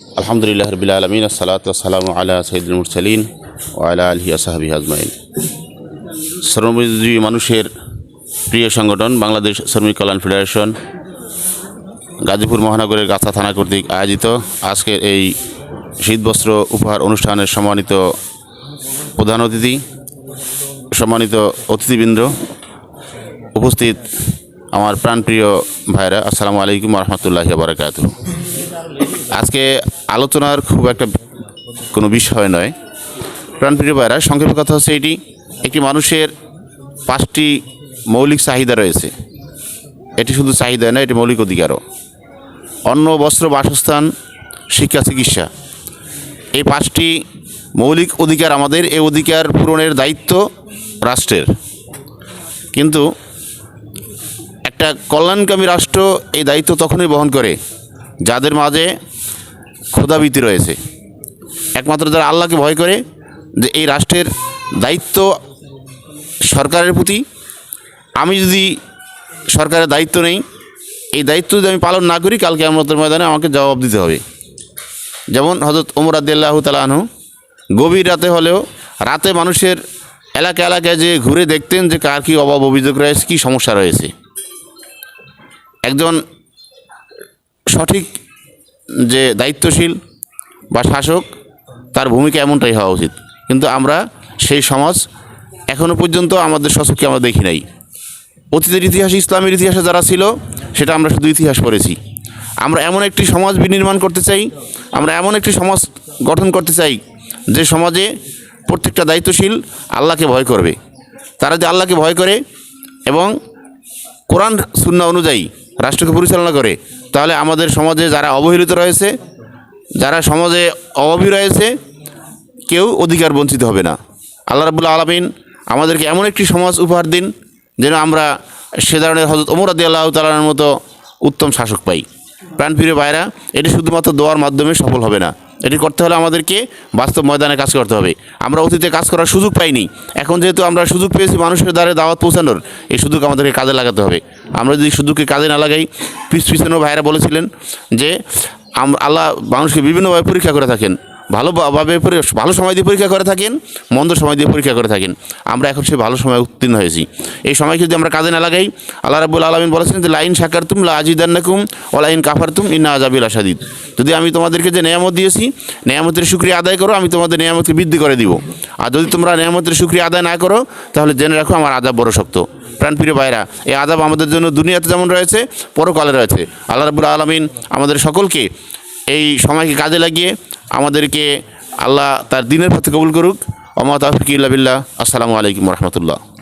আলহামদুলিল্লাহ রবিল আলমিন সালাতাম আলা সঈদুল মুরসালিন ও আলা আলহি আসাহাবি আজমাইন। শ্রমজীবী মানুষের প্রিয় সংগঠন, বাংলাদেশ শ্রমিক কল্যাণ ফেডারেশন, গাজীপুর মহানগরের গাছা থানা কর্তৃক আয়োজিত আজকের এই শীতবস্ত্র উপহার অনুষ্ঠানের সম্মানিত প্রধান অতিথি, সম্মানিত অতিথিবৃন্দ উপস্থিত আমার প্রাণপ্রিয় ভাইরা, আসসালামু আলাইকুম রহমতুল্লাহি বারকাত আজকে আলোচনার খুব একটা কোনো বিষয় নয়। প্রাণপ্রিয় ভাইরা, সংক্ষেপে কথা হচ্ছে এটি, একটি মানুষের পাঁচটি মৌলিক চাহিদা রয়েছে। এটি শুধু চাহিদা নয়, এটি মৌলিক অধিকারও। অন্ন, বস্ত্র, বাসস্থান, শিক্ষা, চিকিৎসা। এই পাঁচটি মৌলিক অধিকার আমাদের, এই অধিকার পূরণের দায়িত্ব রাষ্ট্রের। কিন্তু একটা কল্যাণকামী রাষ্ট্র এই দায়িত্ব তখনই বহন করে যাদের মাঝে ক্ষুধাবৃত্তি রয়েছে। একমাত্র যারা আল্লাহকে ভয় করে যে এই রাষ্ট্রের দায়িত্ব সরকারের প্রতি, আমি যদি সরকারের দায়িত্ব নেই, এই দায়িত্ব যদি আমি পালন না করি, কালকে আমরতের ময়দানে আমাকে জবাব দিতে হবে। যেমন হজরত ওমর আদিল্লাহ তালাহু গভীর রাতে হলেও রাতে মানুষের এলাকা এলাকায় যে ঘুরে দেখতেন যে কার কী অভাব অভিযোগ রয়েছে, কী সমস্যা রয়েছে। একজন সঠিক যে দায়িত্বশীল বা শাসক, তার ভূমিকা এমনটাই হওয়া উচিত। কিন্তু আমরা সেই সমাজ এখনও পর্যন্ত আমাদের শাসককে আমরা দেখি নাই। অতীতের ইতিহাসে, ইসলামের ইতিহাসে যারা ছিল, সেটা আমরা শুধু ইতিহাস পড়েছি। আমরা এমন একটি সমাজ বিনির্মাণ করতে চাই, আমরা এমন একটি সমাজ গঠন করতে চাই, যে সমাজে প্রত্যেকটা দায়িত্বশীল আল্লাহকে ভয় করবে। তারা যে আল্লাহকে ভয় করে এবং কোরআন শূন্য অনুযায়ী রাষ্ট্রকে পরিচালনা করে। তাহলে আমাদের সমাজে যারা অবহেলিত রয়েছে, যারা সমাজে অভাবী রয়েছে, কেউ অধিকার বঞ্চিত হবে না। আল্লাহ রাবুল্লা আলমিন আমাদেরকে এমন একটি সমাজ উপহার দিন, যেন আমরা সে ধরনের হজরত ওমর আদি আল্লাহ তালার মতো উত্তম শাসক পাই। প্রাণপ্রিয় ভাইরা, এটি শুধুমাত্র দোয়ার মাধ্যমে সফল হবে না। এটি করতে হলে আমাদেরকে বাস্তব ময়দানে কাজ করতে হবে। আমরা অতীতে কাজ করার সুযোগ পাইনি। এখন যেহেতু আমরা সুযোগ পেয়েছি মানুষের দ্বারে দাওয়াত পৌঁছানোর, এই সুযোগ আমাদেরকে কাজে লাগাতে হবে। আমরা যদি সুযোগকে কাজে না লাগাই, পিস পিছনেও ভাইরা বলেছিলেন যে আল্লাহ মানুষকে বিভিন্নভাবে পরীক্ষা করে থাকেন। ভালোভাবে ভালো সময় দিয়ে পরীক্ষা করে থাকেন, মন্দ সময় দিয়ে পরীক্ষা করে থাকেন। আমরা এখন সে ভালো সময় উত্তীর্ণ হয়েছি। এই সময় যদি আমরা কাজে না লাগাই, আল্লাহ রাবুল আলমিন বলেছেন যে, লাইন সাকার তুম ও লাইন কাফার তুম ইন্না আজাবিল আসাদিদ যদি আমি তোমাদেরকে যে নেয়ামত দিয়েছি, নেয়ামতের সুক্রিয়া আদায় করো, আমি তোমাদের নেয়ামতকে বৃদ্ধি করে দিব। আর যদি তোমরা নেয়ামতের সুক্রিয়া আদায় না করো, তাহলে জেনে রাখো আমার আদাব বড় শক্ত। প্রাণপ্রিয় ভাইরা এই আদাব আমাদের জন্য দুনিয়াতে যেমন রয়েছে, পরকালে রয়েছে। আল্লাহ রাবুল আলমিন আমাদের সকলকে এই সময়কে কাজে লাগিয়ে আমাদেরকে আল্লাহ তার দিনের পথে কবুল করুক। অমাত তাফিক ইল্লা বিল্লাহ। আসসালামু আলাইকুম রহমতুল্লাহ।